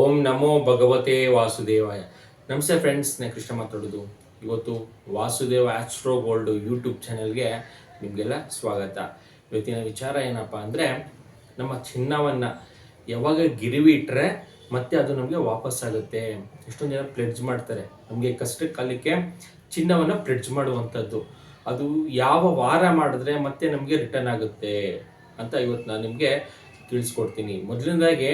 ಓಂ ನಮೋ ಭಗವತೆ ವಾಸುದೇವಾಯ. ನಮಸ್ತೆ ಫ್ರೆಂಡ್ಸ್ ನಾನು ಕೃಷ್ಣ ಮಾತಾಡೋದು. ಇವತ್ತು ವಾಸುದೇವ ಆಸ್ಟ್ರೋ ಗೋಲ್ಡ್ ಯೂಟ್ಯೂಬ್ ಚಾನೆಲ್ಗೆ ನಿಮಗೆಲ್ಲ ಸ್ವಾಗತ. ಇವತ್ತಿನ ವಿಚಾರ ಏನಪ್ಪ ಅಂದರೆ, ನಮ್ಮ ಚಿನ್ನವನ್ನು ಯಾವಾಗ ಗಿರಿವಿ ಇಟ್ಟರೆ ಮತ್ತೆ ಅದು ನಮಗೆ ವಾಪಸ್ ಆಗುತ್ತೆ. ಎಷ್ಟೊಂದು ಜನ ಪ್ಲೆಡ್ಜ್ ಮಾಡ್ತಾರೆ. ನಮಗೆ ಕಷ್ಟ ಕಾಲಕ್ಕೆ ಚಿನ್ನವನ್ನು ಪ್ಲೆಡ್ಜ್ ಮಾಡುವಂಥದ್ದು. ಅದು ಯಾವ ವಾರ ಮಾಡಿದ್ರೆ ಮತ್ತೆ ನಮಗೆ ರಿಟರ್ನ್ ಆಗುತ್ತೆ ಅಂತ ಇವತ್ತು ನಾನು ನಿಮಗೆ ತಿಳಿಸ್ಕೊಡ್ತೀನಿ. ಮೊದಲನೇದಾಗಿ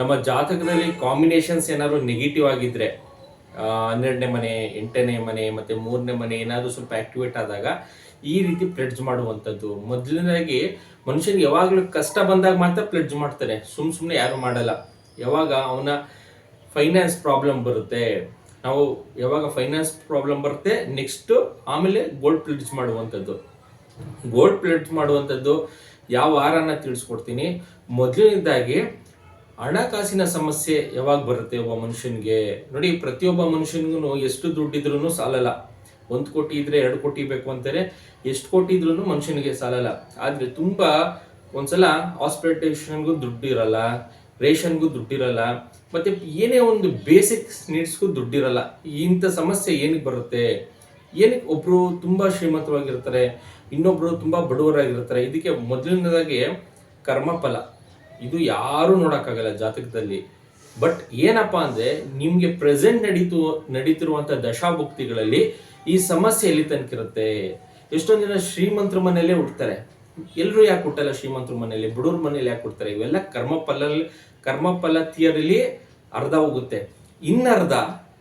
ನಮ್ಮ ಜಾತಕದಲ್ಲಿ ಕಾಂಬಿನೇಷನ್ಸ್ ಏನಾದರೂ ನೆಗೆಟಿವ್ ಆಗಿದ್ರೆ ಹನ್ನೆರಡನೇ ಮನೆ, ಎಂಟನೇ ಮನೆ, ಮತ್ತೆ ಮೂರನೇ ಮನೆ ಏನಾದರೂ ಸ್ವಲ್ಪ ಆಕ್ಟಿವೇಟ್ ಆದಾಗ ಈ ರೀತಿ ಪ್ಲೆಡ್ಜ್ ಮಾಡುವಂಥದ್ದು. ಮೊದಲನೇದಾಗಿ ಮನುಷ್ಯನಿಗೆ ಯಾವಾಗಲೂ ಕಷ್ಟ ಬಂದಾಗ ಮಾತ್ರ ಪ್ಲೆಡ್ಜ್ ಮಾಡ್ತಾರೆ. ಸುಮ್ ಸುಮ್ಮನೆ ಯಾರು ಮಾಡಲ್ಲ. ಯಾವಾಗ ಅವನ ಫೈನಾನ್ಸ್ ಪ್ರಾಬ್ಲಮ್ ಬರುತ್ತೆ, ನಾವು ಯಾವಾಗ ಫೈನಾನ್ಸ್ ಪ್ರಾಬ್ಲಮ್ ಬರುತ್ತೆ ನೆಕ್ಸ್ಟ್ ಆಮೇಲೆ ಗೋಲ್ಡ್ ಪ್ಲೆಡ್ಜ್ ಮಾಡುವಂಥದ್ದು. ಗೋಲ್ಡ್ ಪ್ಲಡ್ಜ್ ಮಾಡುವಂಥದ್ದು ಯಾವ ವಾರನ ತಿಳಿಸ್ಕೊಡ್ತೀನಿ? ಮೊದಲನೇದಾಗಿ, ಹಣಕಾಸಿನ ಸಮಸ್ಯೆ ಯಾವಾಗ ಬರುತ್ತೆ ಒಬ್ಬ ಮನುಷ್ಯನಿಗೆ? ನೋಡಿ, ಪ್ರತಿಯೊಬ್ಬ ಮನುಷ್ಯನಿಗೂ ಎಷ್ಟು ದುಡ್ಡಿದ್ರೂ ಸಾಲಲ್ಲ. ಒಂದು ಕೋಟಿ ಇದ್ರೆ ಎರಡು ಕೋಟಿ ಬೇಕು ಅಂತಾರೆ. ಎಷ್ಟು ಕೋಟಿ ಇದ್ರೂ ಮನುಷ್ಯನಿಗೆ ಸಾಲಲ್ಲ. ಆದ್ರೆ ತುಂಬಾ ಒಂದ್ಸಲ ಹಾಸ್ಪಿಟೇಷನ್ಗೂ ದುಡ್ಡಿರಲ್ಲ, ರೇಷನ್ಗೂ ದುಡ್ಡಿರಲ್ಲ, ಮತ್ತೆ ಏನೇ ಒಂದು ಬೇಸಿಕ್ ನೀಡ್ಸ್ಗೂ ದುಡ್ಡಿರಲ್ಲ. ಇಂಥ ಸಮಸ್ಯೆ ಏನಕ್ಕೆ ಬರುತ್ತೆ? ಏನಕ್ಕೆ ಒಬ್ರು ತುಂಬಾ ಶ್ರೀಮಂತವಾಗಿರ್ತಾರೆ? ಇನ್ನೊಬ್ರು ತುಂಬಾ ಬಡವರಾಗಿರ್ತಾರೆ. ಇದಕ್ಕೆ ಮೊದಲನೇದಾಗಿ ಕರ್ಮಫಲ. ಇದು ಯಾರು ನೋಡೋಕ್ಕಾಗಲ್ಲ ಜಾತಕದಲ್ಲಿ. ಬಟ್ ಏನಪ್ಪಾ ಅಂದ್ರೆ, ನಿಮಗೆ ಪ್ರೆಸೆಂಟ್ ನಡೀತು ನಡೀತಿರುವಂಥ ದಶಾಭುಕ್ತಿಗಳಲ್ಲಿ ಈ ಸಮಸ್ಯೆ ಎಲ್ಲಿ ತನಕ ಇರುತ್ತೆ? ಎಷ್ಟೊಂದು ಜನ ಶ್ರೀಮಂತರ ಮನೆಯಲ್ಲೇ ಹುಡ್ತಾರೆ ಎಲ್ಲರೂ ಯಾಕೆ ಹುಟ್ಟಲ್ಲ ಶ್ರೀಮಂತರ ಮನೆಯಲ್ಲಿ? ಬಡವ್ರ ಮನೇಲಿ ಯಾಕೆ ಹುಡ್ತಾರೆ ಇವೆಲ್ಲ ಕರ್ಮಫಲ ಕರ್ಮಫಲ ಥಿಯರಿಲಿ ಅರ್ಧ ಹೋಗುತ್ತೆ. ಇನ್ನರ್ಧ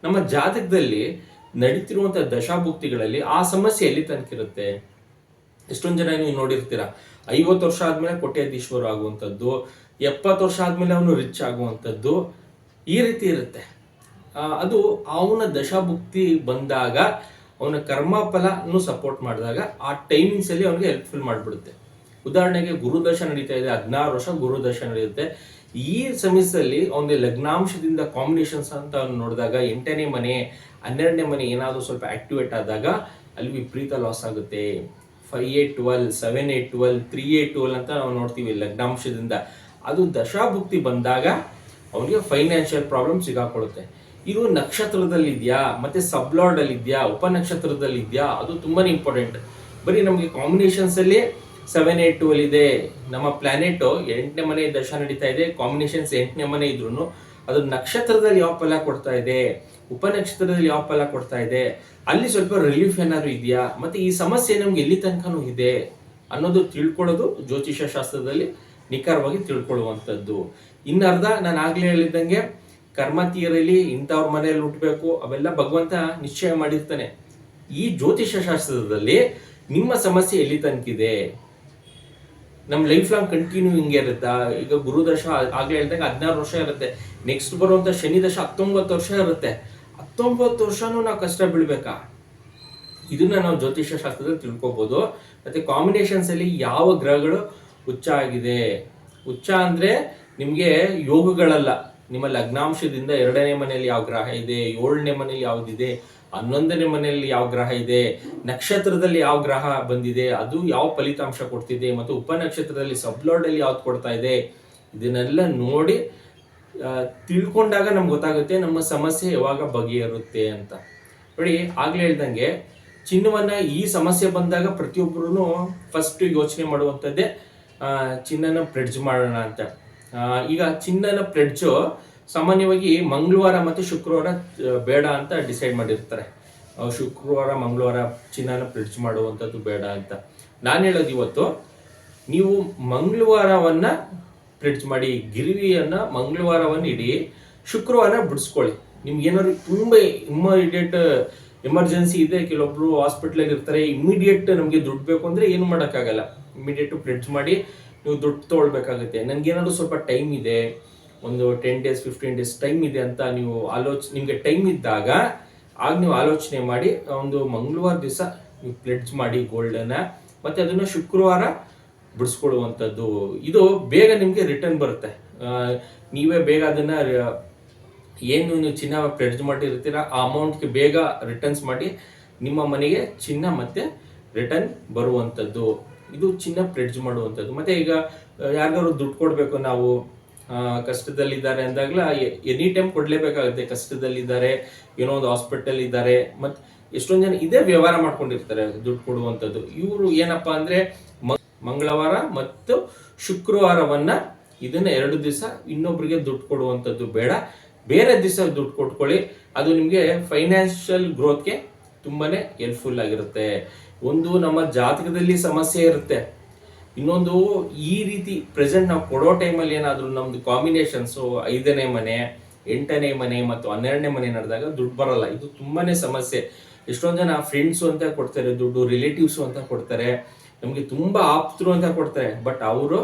ನಮ್ಮ ಜಾತಕದಲ್ಲಿ ನಡೀತಿರುವಂಥ ದಶಾಭುಕ್ತಿಗಳಲ್ಲಿ ಆ ಸಮಸ್ಯೆ ಎಲ್ಲಿ ತನಕ ಇರುತ್ತೆ? ಎಷ್ಟೊಂದು ಜನ ನೀವು ನೋಡಿರ್ತೀರ? ಐವತ್ತು ವರ್ಷ ಆದಮೇಲೆ ಕೋಟ್ಯಾಧೀಶ್ವರ ಆಗುವಂಥದ್ದು, ಎಪ್ಪತ್ತು ವರ್ಷ ಆದಮೇಲೆ ಅವನು ರಿಚ್ ಆಗುವಂಥದ್ದು ಈ ರೀತಿ ಇರುತ್ತೆ. ಅದು ಅವನ ದಶಾಭುಕ್ತಿ ಬಂದಾಗ, ಅವನ ಕರ್ಮಫಲನು ಸಪೋರ್ಟ್ ಮಾಡಿದಾಗ ಆ ಟೈಮಿಂಗ್ಸ್ ಅಲ್ಲಿ ಅವನಿಗೆ ಹೆಲ್ಪ್ಫುಲ್ ಮಾಡಿಬಿಡುತ್ತೆ. ಉದಾಹರಣೆಗೆ ಗುರುದಶ ನಡೀತಾ ಇದೆ, ಹದಿನಾರು ವರ್ಷ ಗುರುದಶ ನಡೆಯುತ್ತೆ. ಈ ಸಮಯದಲ್ಲಿ ಅವನಿಗೆ ಲಗ್ನಾಂಶದಿಂದ ಕಾಂಬಿನೇಷನ್ಸ್ ಅಂತ ಅವ್ನು ನೋಡಿದಾಗ, ಎಂಟನೇ ಮನೆ, ಹನ್ನೆರಡನೇ ಮನೆ ಏನಾದರೂ ಸ್ವಲ್ಪ ಆಕ್ಟಿವೇಟ್ ಆದಾಗ ಅಲ್ಲಿ ವಿಪರೀತ ಲಾಸ್ ಆಗುತ್ತೆ. Five eight twelve seven eight twelve three eight twelve ಅಂತ ನಾವು ನೋಡ್ತೀವಿ ಲಗ್ನಾಂಶದಿಂದ. ಅದು ದಶಾಭುಕ್ತಿ ಬಂದಾಗ ಅವನಿಗೆ ಫೈನಾನ್ಷಿಯಲ್ ಪ್ರಾಬ್ಲಮ್ ಸಿಗಾಕೊಳ್ಳುತ್ತೆ ಇದು ನಕ್ಷತ್ರದಲ್ಲಿ ಇದೆಯಾ ಮತ್ತೆ ಸಬ್ಲಾರ್ಡ್ ಅಲ್ಲಿ ಇದೆಯಾ ಉಪನಕ್ಷತ್ರದಲ್ಲಿ ಇದೆಯಾ ಅದು ತುಂಬಾನೇ ಇಂಪಾರ್ಟೆಂಟ್ ಬರೀ ನಮಗೆ ಕಾಂಬಿನೇಷನ್ಸ್ ಅಲ್ಲಿ ಸೆವೆನ್ ಏಟ್ ಟ್ವೆಲ್ ಇದೆ. ನಮ್ಮ ಪ್ಲಾನೆಟ್ ಎಂಟನೇ ಮನೆ ದಶ ನಡೀತಾ ಇದೆ. ಕಾಂಬಿನೇಷನ್ಸ್ ಎಂಟನೇ ಮನೆ ಇದ್ರು ಅದು ನಕ್ಷತ್ರದಲ್ಲಿ ಯಾವ ಫಲ ಕೊಡ್ತಾ ಇದೆ? ಉಪನಕ್ಷತ್ರದಲ್ಲಿ ಯಾವ ಫಲ ಕೊಡ್ತಾ ಇದೆ? ಅಲ್ಲಿ ಸ್ವಲ್ಪ ರಿಲೀಫ್ ಏನಾದ್ರು ಇದೆಯಾ? ಮತ್ತೆ ಈ ಸಮಸ್ಯೆ ನಮ್ಗೆ ಎಲ್ಲಿ ತನಕನೂ ಇದೆ ಅನ್ನೋದು ತಿಳ್ಕೊಳ್ಳೋದು ಜ್ಯೋತಿಷ ಶಾಸ್ತ್ರದಲ್ಲಿ ನಿಖರವಾಗಿ ತಿಳ್ಕೊಳ್ಳುವಂಥದ್ದು. ಇನ್ನರ್ಧ ನಾನು ಆಗ್ಲೇ ಹೇಳಿದಂಗೆ ಕರ್ಮ ತೀರಲ್ಲಿ ಇಂಥವ್ರ ಮನೆಯಲ್ಲಿ ಹುಟ್ಟಬೇಕು ಅವೆಲ್ಲ ಭಗವಂತ ನಿಶ್ಚಯ ಮಾಡಿರ್ತಾನೆ. ಈ ಜ್ಯೋತಿಷ್ಯ ಶಾಸ್ತ್ರದಲ್ಲಿ ನಿಮ್ಮ ಸಮಸ್ಯೆ ಎಲ್ಲಿ ತನಕಿದೆ? ನಮ್ಮ ಲೈಫ್ ಲಾಂಗ್ ಕಂಟಿನ್ಯೂ ಹಿಂಗೆ ಇರುತ್ತಾ? ಈಗ ಗುರುದಶ ಆಗ್ಲೇ ಹೇಳ್ದಂಗೆ ಹದಿನಾರು ವರ್ಷ ಇರುತ್ತೆ. ನೆಕ್ಸ್ಟ್ ಬರುವಂತ ಶನಿ ದಶ ಹತ್ತೊಂಬತ್ತು ವರ್ಷ ಇರುತ್ತೆ. ಹತ್ತೊಂಬತ್ತು ವರ್ಷನೂ ನಾವು ಕಷ್ಟ ಬೀಳ್ಬೇಕಾ? ಇದನ್ನ ನಾವು ಜ್ಯೋತಿಷ್ಯ ಶಾಸ್ತ್ರದಲ್ಲಿ ತಿಳ್ಕೊಬೋದು. ಮತ್ತೆ ಕಾಂಬಿನೇಷನ್ಸ್ ಅಲ್ಲಿ ಯಾವ ಗ್ರಹಗಳು ಉಚ್ಚ ಆಗಿದೆ? ಉಚ್ಚ ಅಂದ್ರೆ ನಿಮ್ಗೆ ಯೋಗಗಳಲ್ಲ. ನಿಮ್ಮ ಲಗ್ನಾಂಶದಿಂದ ಎರಡನೇ ಮನೆಯಲ್ಲಿ ಯಾವ ಗ್ರಹ ಇದೆ? ಏಳನೇ ಮನೆಯಲ್ಲಿ ಯಾವ್ದಿದೆ? ಹನ್ನೊಂದನೇ ಮನೆಯಲ್ಲಿ ಯಾವ ಗ್ರಹ ಇದೆ? ನಕ್ಷತ್ರದಲ್ಲಿ ಯಾವ ಗ್ರಹ ಬಂದಿದೆ? ಅದು ಯಾವ ಫಲಿತಾಂಶ ಕೊಡ್ತಿದೆ? ಮತ್ತು ಉಪನಕ್ಷತ್ರದಲ್ಲಿ ಸಬ್ಲಾರ್ಡ್ ಅಲ್ಲಿ ಯಾವ್ದು ಕೊಡ್ತಾ ಇದೆ? ಇದನ್ನೆಲ್ಲ ನೋಡಿ ತಿಳ್ಕೊಂಡಾಗ ನಮ್ಗೆ ಗೊತ್ತಾಗುತ್ತೆ ನಮ್ಮ ಸಮಸ್ಯೆ ಯಾವಾಗ ಬಗೆಹರುತ್ತೆ ಅಂತ. ನೋಡಿ, ಆಗ್ಲೇ ಹೇಳ್ದಂಗೆ ಚಿನ್ನವನ್ನ ಈ ಸಮಸ್ಯೆ ಬಂದಾಗ ಪ್ರತಿಯೊಬ್ಬರೂ ಫಸ್ಟ್ ಯೋಚನೆ ಮಾಡುವಂಥದ್ದೇ ಚಿನ್ನನ ಪ್ರೆಡ್ಜ್ ಮಾಡೋಣ ಅಂತ. ಈಗ ಚಿನ್ನನ ಪ್ರೆಡ್ಜು ಸಾಮಾನ್ಯವಾಗಿ ಮಂಗಳವಾರ ಮತ್ತು ಶುಕ್ರವಾರ ಬೇಡ ಅಂತ ಡಿಸೈಡ್ ಮಾಡಿರ್ತಾರೆ. ಶುಕ್ರವಾರ, ಮಂಗಳವಾರ ಚಿನ್ನನ ಪ್ರೆಡ್ಜ್ ಮಾಡುವಂಥದ್ದು ಬೇಡ ಅಂತ. ನಾನು ಹೇಳೋದು ಇವತ್ತು, ನೀವು ಮಂಗಳವಾರವನ್ನ ಪ್ರೆಡ್ಜ್ ಮಾಡಿ ಗಿರಿವಿಯನ್ನ ಮಂಗಳವಾರವನ್ನು ಇಡಿ ಶುಕ್ರವಾರ ಬಿಡಿಸ್ಕೊಳ್ಳಿ. ನಿಮ್ಗೆ ಏನಾದ್ರು ತುಂಬಾ ಇಮ್ಮಿಡಿಯೇಟ್ ಎಮರ್ಜೆನ್ಸಿ ಇದೆ, ಕೆಲವೊಬ್ರು ಹಾಸ್ಪಿಟ್ಲಾಗ ಇರ್ತಾರೆ ಇಮಿಡಿಯೇಟ್ ನಮಗೆ ದುಡ್ಡು ಬೇಕು ಅಂದ್ರೆ ಏನು ಮಾಡೋಕ್ಕಾಗಲ್ಲ. ಇಮಿಡಿಯೇಟ್ ಪ್ರೆಡ್ಜ್ ಮಾಡಿ ನೀವು ದುಡ್ಡು ತೊಗೊಳ್ಬೇಕಾಗುತ್ತೆ. ನನ್ಗೆ ಏನಾದ್ರು ಸ್ವಲ್ಪ ಟೈಮ್ ಇದೆ, ಒಂದು ten days fifteen days time ಇದೆ ಅಂತ ನೀವು ಆಲೋಚ, ನಿಮಗೆ ಟೈಮ್ ಇದ್ದಾಗ, ಆಗ ನೀವು ಆಲೋಚನೆ ಮಾಡಿ, ಒಂದು ಮಂಗಳವಾರ ದಿವಸ ನೀವು ಪ್ಲೆಡ್ಜ್ ಮಾಡಿ ಗೋಲ್ಡನ್ನು ಮತ್ತೆ ಅದನ್ನ ಶುಕ್ರವಾರ ಬಿಡಿಸ್ಕೊಳ್ಳುವಂಥದ್ದು ಇದು ಬೇಗ ನಿಮಗೆ ರಿಟರ್ನ್ ಬರುತ್ತೆ. ನೀವೇ ಬೇಗ ಅದನ್ನು, ಏನು ನೀವು ಚಿನ್ನ ಪ್ರೆಡ್ಜ್ ಮಾಡಿರ್ತೀರ, ಆ ಅಮೌಂಟ್ಗೆ ಬೇಗ ರಿಟರ್ನ್ಸ್ ಮಾಡಿ, ನಿಮ್ಮ ಮನೆಗೆ ಚಿನ್ನ ಮತ್ತೆ ರಿಟರ್ನ್ ಬರುವಂಥದ್ದು. ಇದು ಚಿನ್ನ ಪ್ರೆಡ್ಜ್ ಮಾಡುವಂಥದ್ದು. ಮತ್ತೆ ಈಗ ಯಾರಿಗಾದ್ರು ದುಡ್ಡು ಕೊಡಬೇಕು ನಾವು ಕಷ್ಟದಲ್ಲಿದ್ದಾರೆ ಅಂದಾಗಲ ಎನಿ ಟೈಮ್ ಕೊಡ್ಲೇಬೇಕಾಗುತ್ತೆ. ಕಷ್ಟದಲ್ಲಿದ್ದಾರೆ, ಏನೋ ಒಂದು ಹಾಸ್ಪಿಟಲ್ ಇದ್ದಾರೆ ಮತ್ತು ಎಷ್ಟೊಂದು ಜನ ಇದೇ ವ್ಯವಹಾರ ಮಾಡ್ಕೊಂಡಿರ್ತಾರೆ, ದುಡ್ಡು ಕೊಡುವಂಥದ್ದು. ಇವರು ಏನಪ್ಪಾ ಅಂದ್ರೆ ಮಂಗಳವಾರ ಮತ್ತು ಶುಕ್ರವಾರವನ್ನ ಇದನ್ನ ಎರಡು ದಿವಸ ಇನ್ನೊಬ್ರಿಗೆ ದುಡ್ಡು ಕೊಡುವಂಥದ್ದು ಬೇಡ. ಬೇರೆ ದಿವಸ ದುಡ್ಡು ಕೊಟ್ಕೊಳ್ಳಿ. ಅದು ನಿಮಗೆ ಫೈನಾನ್ಷಿಯಲ್ ಗ್ರೋತ್ಗೆ ತುಂಬಾನೇ ಹೆಲ್ಪ್ಫುಲ್ ಆಗಿರುತ್ತೆ. ಒಂದು ನಮ್ಮ ಜಾತಕದಲ್ಲಿ ಸಮಸ್ಯೆ ಇರುತ್ತೆ. ಇನ್ನೊಂದು ಈ ರೀತಿ ಪ್ರೆಸೆಂಟ್ ನಾವು ಕೊಡೋ ಟೈಮಲ್ಲಿ ಏನಾದರೂ ನಮ್ಮದು ಕಾಂಬಿನೇಷನ್ಸು ಐದನೇ ಮನೆ, ಎಂಟನೇ ಮನೆ ಮತ್ತು ಹನ್ನೆರಡನೇ ಮನೆ ನಡೆದಾಗ ದುಡ್ಡು ಬರಲ್ಲ. ಇದು ತುಂಬಾನೇ ಸಮಸ್ಯೆ. ಎಷ್ಟೊಂದು ಜನ ಫ್ರೆಂಡ್ಸು ಅಂತ ಕೊಡ್ತಾರೆ, ದುಡ್ಡು ರಿಲೇಟಿವ್ಸು ಅಂತ ಕೊಡ್ತಾರೆ. ನಮಗೆ ತುಂಬಾ ಆಪ್ತರು ಅಂತ ಕೊಡ್ತಾರೆ ಬಟ್ ಅವರು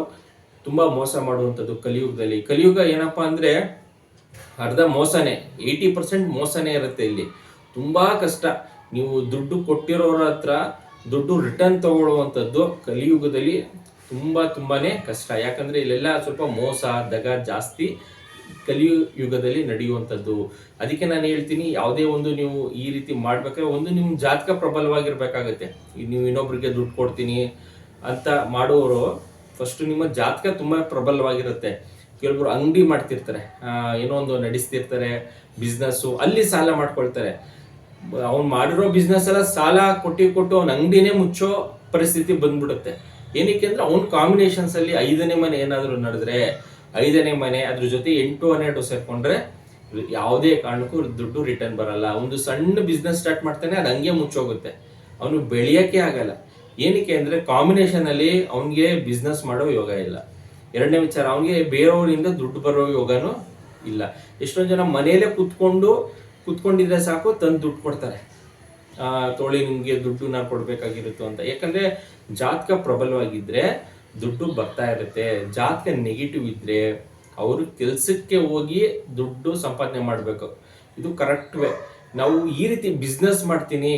ತುಂಬಾ ಮೋಸ ಮಾಡುವಂಥದ್ದು ಕಲಿಯುಗದಲ್ಲಿ. ಕಲಿಯುಗ ಏನಪ್ಪಾ ಅಂದ್ರೆ ಅರ್ಧ ಮೋಸನೇ ಏಯ್ಟಿ ಪರ್ಸೆಂಟ್ ಮೋಸನೇ ಇರುತ್ತೆ ಇಲ್ಲಿ. ತುಂಬಾ ಕಷ್ಟ. ನೀವು ದುಡ್ಡು ಕೊಟ್ಟಿರೋರ ಹತ್ರ ದುಡ್ಡು ರಿಟರ್ನ್ ತಗೊಳ್ಳುವಂಥದ್ದು ಕಲಿಯುಗದಲ್ಲಿ ತುಂಬಾ ತುಂಬಾನೇ ಕಷ್ಟ. ಯಾಕಂದ್ರೆ ಇಲ್ಲೆಲ್ಲ ಸ್ವಲ್ಪ ಮೋಸ, ದಗ ಜಾಸ್ತಿ. ಕಲಿಯು ಯುಗದಲ್ಲಿ ನಡೆಯುವಂಥದ್ದು. ಅದಕ್ಕೆ ನಾನು ಹೇಳ್ತೀನಿ, ಯಾವುದೇ ಒಂದು ನೀವು ಈ ರೀತಿ ಮಾಡ್ಬೇಕಾದ್ರೆ ಒಂದು ನಿಮ್ಮ ಜಾತಕ ಪ್ರಬಲವಾಗಿರ್ಬೇಕಾಗತ್ತೆ. ನೀವು ಇನ್ನೊಬ್ರಿಗೆ ದುಡ್ಡು ಕೊಡ್ತೀನಿ ಅಂತ ಮಾಡುವವರು ಫಸ್ಟ್ ನಿಮ್ಮ ಜಾತಕ ತುಂಬ ಪ್ರಬಲವಾಗಿರುತ್ತೆ. ಕೆಲವರು ಅಂಗಡಿ ಮಾಡ್ತಿರ್ತಾರೆ ಏನೋ ಒಂದು ನಡೆಸ್ತಿರ್ತಾರೆ ಬಿಸ್ನೆಸ್ಸು ಅಲ್ಲಿ ಸಾಲ ಮಾಡ್ಕೊಳ್ತಾರೆ. ಅವ್ನು ಮಾಡಿರೋ ಬಿಸ್ನೆಸ್ ಎಲ್ಲ ಸಾಲ ಕೊಟ್ಟು ಕೊಟ್ಟು ಅವ್ನ ಅಂಗಡಿನೇ ಮುಚ್ಚೋ ಪರಿಸ್ಥಿತಿ ಬಂದ್ಬಿಡುತ್ತೆ. ಏನಕ್ಕೆ ಅಂದ್ರೆ ಅವ್ನ ಕಾಂಬಿನೇಷನ್ಸ್ ಅಲ್ಲಿ ಐದನೇ ಮನೆ ಏನಾದರೂ ನಡೆದ್ರೆ ಐದನೇ ಮನೆ ಅದ್ರ ಜೊತೆ ಎಂಟು ಹನ್ನೆರಡು ಸೇರ್ಕೊಂಡ್ರೆ ಯಾವುದೇ ಕಾರಣಕ್ಕೂ ದುಡ್ಡು ರಿಟರ್ನ್ ಬರಲ್ಲ. ಒಂದು ಸಣ್ಣ ಬಿಸ್ನೆಸ್ ಸ್ಟಾರ್ಟ್ ಮಾಡ್ತಾನೆ, ಅದು ಹಂಗೆ ಮುಚ್ಚೋಗುತ್ತೆ. ಅವನು ಬೆಳೆಯಕ್ಕೆ ಆಗಲ್ಲ. ಏನಕ್ಕೆ ಅಂದ್ರೆ ಕಾಂಬಿನೇಷನ್ ಅಲ್ಲಿ ಅವನಿಗೆ ಬಿಸ್ನೆಸ್ ಮಾಡೋ ಯೋಗ ಇಲ್ಲ. ಎರಡನೇ ವಿಚಾರ, ಅವನಿಗೆ ಬೇರೆಯವರಿಂದ ದುಡ್ಡು ಬರೋ ಯೋಗನೂ ಇಲ್ಲ. ಎಷ್ಟೊಂದು ಜನ ಮನೆಯಲ್ಲೇ ಕುತ್ಕೊಂಡು, ಕುತ್ಕೊಂಡಿದ್ರೆ ಸಾಕು, ತಂದು ದುಡ್ಡು ಕೊಡ್ತಾರೆ. ತೋಳಿ ನಿಮಗೆ ದುಡ್ಡು ನಾ ಕೊಡಬೇಕಾಗಿರುತ್ತೋ ಅಂತ. ಯಾಕಂದ್ರೆ ಜಾತಕ ಪ್ರಬಲವಾಗಿದ್ರೆ ದುಡ್ಡು ಬರ್ತಾ ಇರುತ್ತೆ ಜಾತಕ ನೆಗೆಟಿವ್ ಇದ್ರೆ ಅವರು ಕೆಲಸಕ್ಕೆ ಹೋಗಿ ದುಡ್ಡು ಸಂಪಾದನೆ ಮಾಡಬೇಕು. ಇದು ಕರೆಕ್ಟ್ ವೇ ನಾವು ಈ ರೀತಿ ಬಿಸ್ನೆಸ್ ಮಾಡ್ತೀನಿ,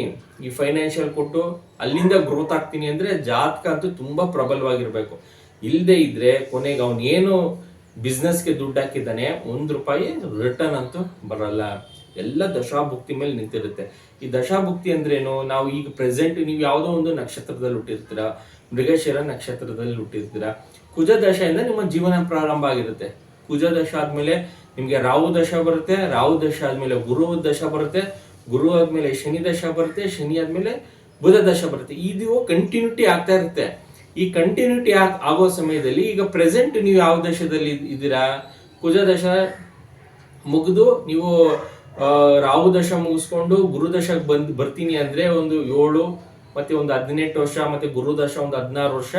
ಈ ಫೈನಾನ್ಷಿಯಲ್ ಕೊಟ್ಟು ಅಲ್ಲಿಂದ ಗ್ರೋತ್ ಆಗ್ತೀನಿ ಅಂದ್ರೆ ಜಾತಕ ಅಂತೂ ತುಂಬಾ ಪ್ರಬಲವಾಗಿರಬೇಕು. ಇಲ್ಲದೆ ಇದ್ರೆ ಕೊನೆಗೆ ಅವನೇನು ಬಿಸ್ನೆಸ್ಗೆ ದುಡ್ಡು ಹಾಕಿದ್ದಾನೆ, ಒಂದು ರೂಪಾಯಿ ರಿಟರ್ನ್ ಅಂತೂ ಬರಲ್ಲ. ಎಲ್ಲ ದಶಾಭುಕ್ತಿ ಮೇಲೆ ನಿಂತಿರುತ್ತೆ. ಈ ದಶಾಭುಕ್ತಿ ಅಂದ್ರೇನು? ನಾವು ಈಗ ಪ್ರೆಸೆಂಟ್ ನೀವು ಯಾವುದೋ ಒಂದು ನಕ್ಷತ್ರದಲ್ಲಿ ಹುಟ್ಟಿರ್ತೀರಾ ಮೃಗಶಿರ ನಕ್ಷತ್ರದಲ್ಲಿ ಹುಟ್ಟಿರ್ತೀರಾ ಕುಜ ದಶೆಯಿಂದ ನಿಮ್ಮ ಜೀವನ ಪ್ರಾರಂಭ ಆಗಿರುತ್ತೆ. ಕುಜ ದಶ ಆದ್ಮೇಲೆ ನಿಮಗೆ ರಾಹು ದಶ ಬರುತ್ತೆ. ರಾಹು ದಶ ಆದ್ಮೇಲೆ ಗುರು ದಶ ಬರುತ್ತೆ. ಗುರು ಆದ್ಮೇಲೆ ಶನಿ ದಶ ಬರುತ್ತೆ. ಶನಿ ಆದ್ಮೇಲೆ ಬುಧ ದಶ ಬರುತ್ತೆ. ಇದು ಕಂಟಿನ್ಯೂಟಿ ಆಗ್ತಾ ಇರುತ್ತೆ. ಈ ಕಂಟಿನ್ಯೂಟಿ ಆಗೋ ಸಮಯದಲ್ಲಿ ಈಗ ಪ್ರೆಸೆಂಟ್ ನೀವು ಯಾವ ದಶದಲ್ಲಿ ಇದ್ದೀರಾ? ಕುಜ ದಶ ಮುಗಿದು ನೀವು ರಾಹು ದಶ ಮುಗಿಸ್ಕೊಂಡು ಗುರು ದಶಕ್ಕೆ ಬಂದ್ ಬರ್ತೀನಿ ಅಂದ್ರೆ ಒಂದು ಏಳು ಮತ್ತೆ ಒಂದು ಹದಿನೆಂಟು ವರ್ಷ, ಮತ್ತೆ ಗುರು ದಶ ಒಂದು ಹದಿನಾರು ವರ್ಷ.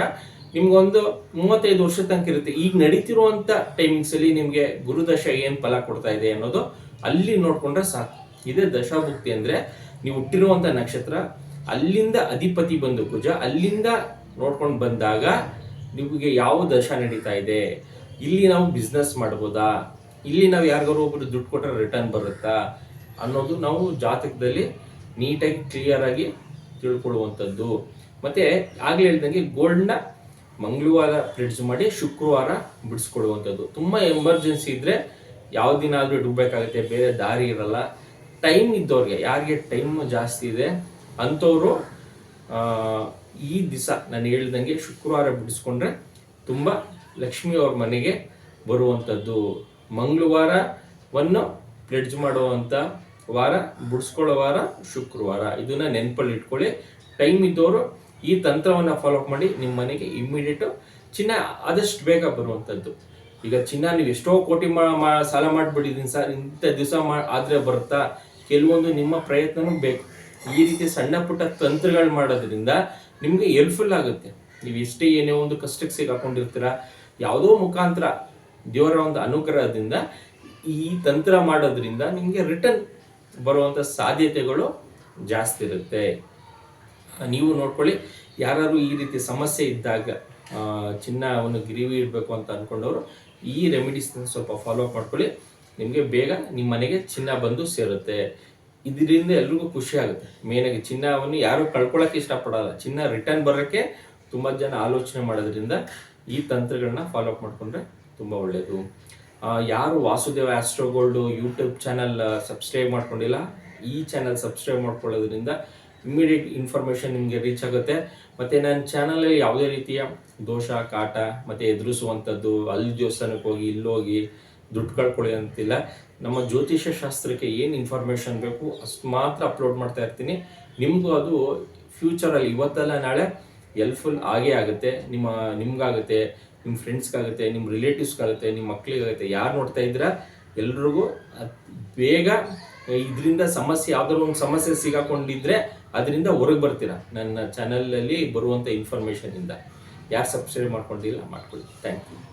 ನಿಮ್ಗೊಂದು ಮೂವತ್ತೈದು ವರ್ಷ ತನಕ ಇರುತ್ತೆ. ಈಗ ನಡೀತಿರುವಂತ ಟೈಮಿಂಗ್ಸ್ ಅಲ್ಲಿ ನಿಮ್ಗೆ ಗುರು ದಶ ಏನ್ ಫಲ ಕೊಡ್ತಾ ಇದೆ ಅನ್ನೋದು ಅಲ್ಲಿ ನೋಡ್ಕೊಂಡ್ರೆ ಸಾಕು. ಇದೇ ದಶಾಭುಕ್ತಿ ಅಂದ್ರೆ ನೀವು ಹುಟ್ಟಿರುವಂತ ನಕ್ಷತ್ರ, ಅಲ್ಲಿಂದ ಅಧಿಪತಿ ಬಂದು ಕುಜ, ಅಲ್ಲಿಂದ ನೋಡ್ಕೊಂಡು ಬಂದಾಗ ನಿಮಗೆ ಯಾವ ದಶ ನಡೀತಾ ಇದೆ? ಇಲ್ಲಿ ನಾವು ಬಿಸ್ನೆಸ್ ಮಾಡ್ಬೋದಾ? ಇಲ್ಲಿ ನಾವು ಯಾರಿಗಾರು ಒಬ್ರು ದುಡ್ಡು ಕೊಟ್ಟರೆ ರಿಟರ್ನ್ ಬರುತ್ತಾ? ಅನ್ನೋದು ನಾವು ಜಾತಕದಲ್ಲಿ ನೀಟಾಗಿ ಕ್ಲಿಯರ್ ಆಗಿ ತಿಳ್ಕೊಳ್ಳುವಂಥದ್ದು ಮತ್ತೆ ಆಗ್ಲೇ ಹೇಳ್ದಂಗೆ ಗೋಲ್ಡ್ನ ಮಂಗಳವಾರ ಬ್ರಿಡ್ಜ್ ಮಾಡಿ ಶುಕ್ರವಾರ ಬಿಡಿಸ್ಕೊಡುವಂಥದ್ದು ತುಂಬಾ ಎಮರ್ಜೆನ್ಸಿ ಇದ್ರೆ ಯಾವ ದಿನ ಆದರೂ ಇಡಬೇಕಾಗುತ್ತೆ, ಬೇರೆ ದಾರಿ ಇರಲ್ಲ. ಟೈಮ್ ಇದ್ದವ್ರಿಗೆ ಯಾರಿಗೆ ಟೈಮ್ ಜಾಸ್ತಿ ಇದೆ, ಅಂಥವ್ರು ಈ ದಿವಸ ನಾನು ಹೇಳ್ದಂಗೆ ಶುಕ್ರವಾರ ಬಿಡಿಸ್ಕೊಂಡ್ರೆ ತುಂಬ ಲಕ್ಷ್ಮಿ ಅವ್ರ ಮನೆಗೆ ಬರುವಂಥದ್ದು. ಮಂಗಳವಾರವನ್ನು ಪ್ಲೆಡ್ಜ್ ಮಾಡುವಂಥ ವಾರ, ಬಿಡಿಸ್ಕೊಳ್ಳೋ ವಾರ, ಶುಕ್ರವಾರ. ಇದನ್ನ ನೆನಪಲ್ಲಿ ಇಟ್ಕೊಳ್ಳಿ. ಟೈಮ್ ಇದ್ದವರು ಈ ತಂತ್ರವನ್ನು ಫಾಲೋ ಅಪ್ ಮಾಡಿ ನಿಮ್ಮ ಮನೆಗೆ ಇಮ್ಮಿಡಿಯೇಟು ಚಿನ್ನ ಆದಷ್ಟು ಬೇಗ ಬರುವಂಥದ್ದು ಈಗ ಚಿನ್ನ ನೀವು ಎಷ್ಟೋ ಕೋಟಿ ಸಾಲ ಮಾಡಿಬಿಟ್ಟಿದ್ದೀನಿ ಸರ್. ಇಂಥ ದಿವಸ ಮಾ, ಆದರೆ ಬರುತ್ತಾ ಕೆಲವೊಂದು ನಿಮ್ಮ ಪ್ರಯತ್ನನೂ ಬೇಕು. ಈ ರೀತಿ ಸಣ್ಣ ಪುಟ್ಟ ತಂತ್ರಗಳು ಮಾಡೋದ್ರಿಂದ ನಿಮಗೆ ಹೆಲ್ಪ್ಫುಲ್ ಆಗುತ್ತೆ. ನೀವು ಎಷ್ಟೇ ಏನೇ ಒಂದು ಕಷ್ಟಕ್ಕೆ ಸಿಗಾಕೊಂಡಿರ್ತೀರ ಯಾವುದೋ ಮುಖಾಂತರ ದೇವರ ಒಂದು ಅನುಗ್ರಹದಿಂದ ಈ ತಂತ್ರ ಮಾಡೋದ್ರಿಂದ ನಿಮಗೆ ರಿಟರ್ನ್ ಬರುವಂಥ ಸಾಧ್ಯತೆಗಳು ಜಾಸ್ತಿ ಇರುತ್ತೆ. ನೀವು ನೋಡ್ಕೊಳ್ಳಿ ಯಾರು ಈ ರೀತಿ ಸಮಸ್ಯೆ ಇದ್ದಾಗ ಚಿನ್ನ ಚಿನ್ನವನ್ನು ಗಿರಿವಿ ಇಡಬೇಕು ಅಂತ ಅನ್ಕೊಂಡವರು, ಈ ರೆಮಿಡೀಸ್ ಸ್ವಲ್ಪ ಫಾಲೋ ಅಪ್ ಮಾಡ್ಕೊಳ್ಳಿ. ನಿಮಗೆ ಬೇಗ ನಿಮ್ಮ ಮನೆಗೆ ಚಿನ್ನ ಬಂದು ಸೇರುತ್ತೆ. ಇದರಿಂದ ಎಲ್ರಿಗೂ ಖುಷಿ ಆಗುತ್ತೆ. ಮೇನಾಗಿ ಚಿನ್ನವನ್ನು ಯಾರು ಕಳ್ಕೊಳ್ಳೋಕೆ ಇಷ್ಟಪಡಲ್ಲ. ಚಿನ್ನ ರಿಟರ್ನ್ ಬರೋಕ್ಕೆ ತುಂಬ ಜನ ಆಲೋಚನೆ ಮಾಡೋದ್ರಿಂದ ಈ ತಂತ್ರಗಳನ್ನ ಫಾಲೋ ಅಪ್ ಮಾಡಿಕೊಂಡ್ರೆ ತುಂಬ ಒಳ್ಳೆಯದು ಯಾರು Vasudeva Astrogold YouTube channel subscribe ಮಾಡ್ಕೊಂಡಿಲ್ಲ, ಈ ಚಾನಲ್ ಸಬ್ಸ್ಕ್ರೈಬ್ ಮಾಡ್ಕೊಳ್ಳೋದ್ರಿಂದ ಇಮ್ಮಿಡಿಯೇಟ್ ಇನ್ಫಾರ್ಮೇಷನ್ ನಿಮಗೆ ರೀಚ್ ಆಗುತ್ತೆ. ಮತ್ತು ನನ್ನ ಚಾನಲಲ್ಲಿ ಯಾವುದೇ ರೀತಿಯ ದೋಷ, ಕಾಟ, ಮತ್ತು ಎದುರಿಸುವಂಥದ್ದು, ಅಲ್ಲಿ ದೇವಸ್ಥಾನಕ್ಕೆ ಹೋಗಿ ಇಲ್ಲೋಗಿ ದುಡ್ಡು ಕಳ್ಕೊಳ್ಳಿ ಅಂತಿಲ್ಲ. ನಮ್ಮ ಜ್ಯೋತಿಷ್ಯ ಶಾಸ್ತ್ರಕ್ಕೆ ಏನು ಇನ್ಫಾರ್ಮೇಷನ್ ಬೇಕು ಅಷ್ಟು ಮಾತ್ರ ಅಪ್ಲೋಡ್ ಮಾಡ್ತಾ ಇರ್ತೀನಿ. ನಿಮಗೂ ಅದು ಫ್ಯೂಚರಲ್ಲಿ ಇವತ್ತಲ್ಲ ನಾಳೆ ಎಲ್ಫುಲ್ ಆಗೇ ಆಗುತ್ತೆ, ನಿಮ್ಮ, ನಿಮ್ಗಾಗುತ್ತೆ. ನಿಮ್ಮ ಫ್ರೆಂಡ್ಸ್ಗಾಗುತ್ತೆ ನಿಮ್ಮ ರಿಲೇಟಿವ್ಸ್ಗಾಗುತ್ತೆ ನಿಮ್ಮ ಮಕ್ಕಳಿಗಾಗುತ್ತೆ ಯಾರು ನೋಡ್ತಾ ಇದ್ದೀರಾ? ಎಲ್ರಿಗೂ ಬೇಗ ಇದರಿಂದ ಸಮಸ್ಯೆ ಯಾವ್ದಾದ್ರು ಒಂದು ಸಮಸ್ಯೆ ಸಿಗಾಕೊಂಡಿದ್ರೆ ಅದರಿಂದ ಹೊರಗೆ ಬರ್ತೀರಾ? ನನ್ನ ಚಾನಲಲ್ಲಿ ಬರುವಂಥ ಇನ್ಫಾರ್ಮೇಷನಿಂದ ಯಾರು ಸಬ್ಸ್ಕ್ರೈಬ್ ಮಾಡ್ಕೊಂಡಿಲ್ಲ, ಮಾಡ್ಕೊಳ್ಳಿ. Thank you